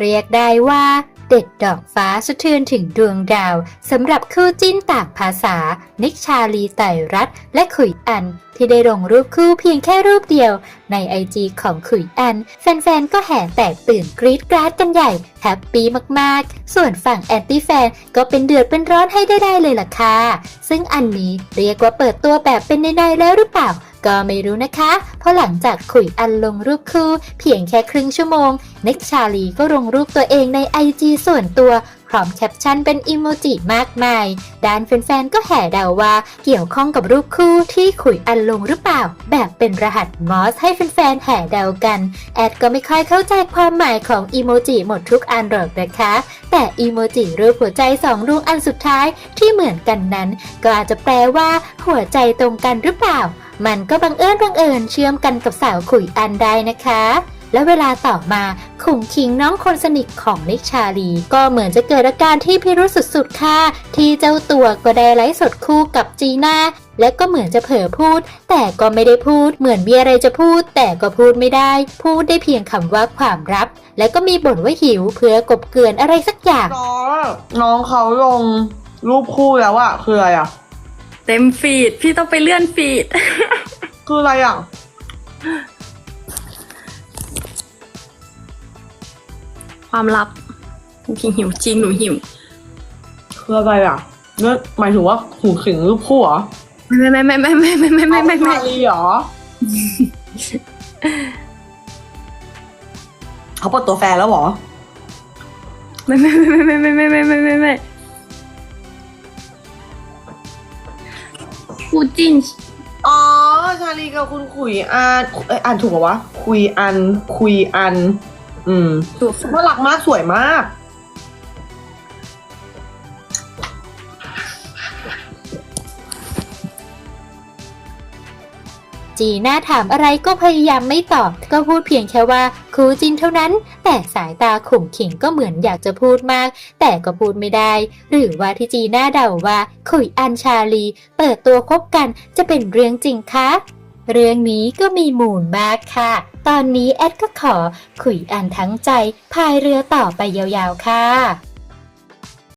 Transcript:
เรียกได้ว่าเด็ดดอกฟ้าสะเทือนถึงดวงดาวสำหรับคู่จิ้นต่างภาษา นิกชาลีไตรรัตและขุยอัน ที่ได้ลงรูปคู่เพียงแค่รูปเดียวในไอจีของขุยอัน แฟนๆ ก็แห่แตกตื่นกรี๊ดกราดกันใหญ่แฮปปี้มากๆ ส่วนฝั่งแอนตี้แฟนก็เป็นเดือดเป็นร้อนให้ได้เลยล่ะค่ะ ซึ่งอันนี้เรียกว่าเปิดตัวแบบเป็นในๆแล้วหรือเปล่าก็ไม่รู้นะคะ เพราะหลังจากขุยอันลงรูปคู่ เพียงแค่ครึ่งชั่วโมง เน็กชาลีก็ลงรูปตัวเองใน IG ส่วนตัว พร้อมแคปชั่นเป็นอิโมจิมากมาย ด้านแฟนๆ ก็แห่เดาว่าเกี่ยวข้องกับรูปคู่ที่ขุยอันลงหรือเปล่า แบบเป็นรหัสมอสให้แฟนๆ แห่เดากัน แอดก็ไม่ค่อยเข้าใจความหมายของอิโมจิหมดทุกอันหรอกนะคะ แต่อิโมจิรูปหัวใจสองดวงอันสุดท้ายที่เหมือนกันนั้น ก็อาจจะแปลว่าหัวใจตรงกันหรือเปล่า มันก็บังเอิญบังเอิญเชื่อมกันกับสาวขุยอันได้นะคะ และเวลาต่อมาขุงคิงน้องคนสนิทของนิกชาลี ก็เหมือนจะเกิดอาการที่พิรุษสุดๆค่ะ ที่เจ้าตัวก็ได้ไลฟ์สดคู่กับจีน่าและก็เหมือนจะเผลอพูด แต่ก็ไม่ได้พูด เหมือนมีอะไรจะพูด แต่ก็พูดไม่ได้ พูดได้เพียงคำว่าความรักและก็มีบ่นว่าหิวเพื่อกบเกลื่อนอะไรสักอย่างน้องน้องเขาลงรูปคู่แล้วอะคืออะไรอะเต็มฟีดพี่ต้องไปเลื่อนฟีด คืออะไรอะ ความลับพี่หิวจริงหนูหิว คืออะไรอะเนี่ยหมายถึงว่าหูขิงรูปคู่เหรอไม่ไม่ไม่ไม่ไม่ไม่ไม่ไม่ไม่ไม่ชาลีเหรอเขาเปิดตัวแฟนแล้วเหรอไม่ไม่ไม่ไม่ไม่ไม่ไม่ไม่ไม่ไม่คู่จิ้นอ๋อชาลีกับคุณขุยอ่านเอ้ยอ่านถูกเหรอวะ คุยอัน คุยอัน อืมถูกน่ารักมากสวยมาก จีน่าถามอะไรก็พยายามไม่ตอบ ก็พูดเพียงแค่ว่าคู่จินเท่านั้น แต่สายตาข่มขิงก็เหมือนอยากจะพูดมาก แต่ก็พูดไม่ได้ หรือว่าที่จีน่าเดาว่าขุยอันชาลี เปิดตัวคบกันจะเป็นเรื่องจริงคะ เรื่องนี้ก็มีมูลมากค่ะ ตอนนี้แอดก็ขอขุยอันทั้งใจพายเรือต่อไปยาวๆค่ะ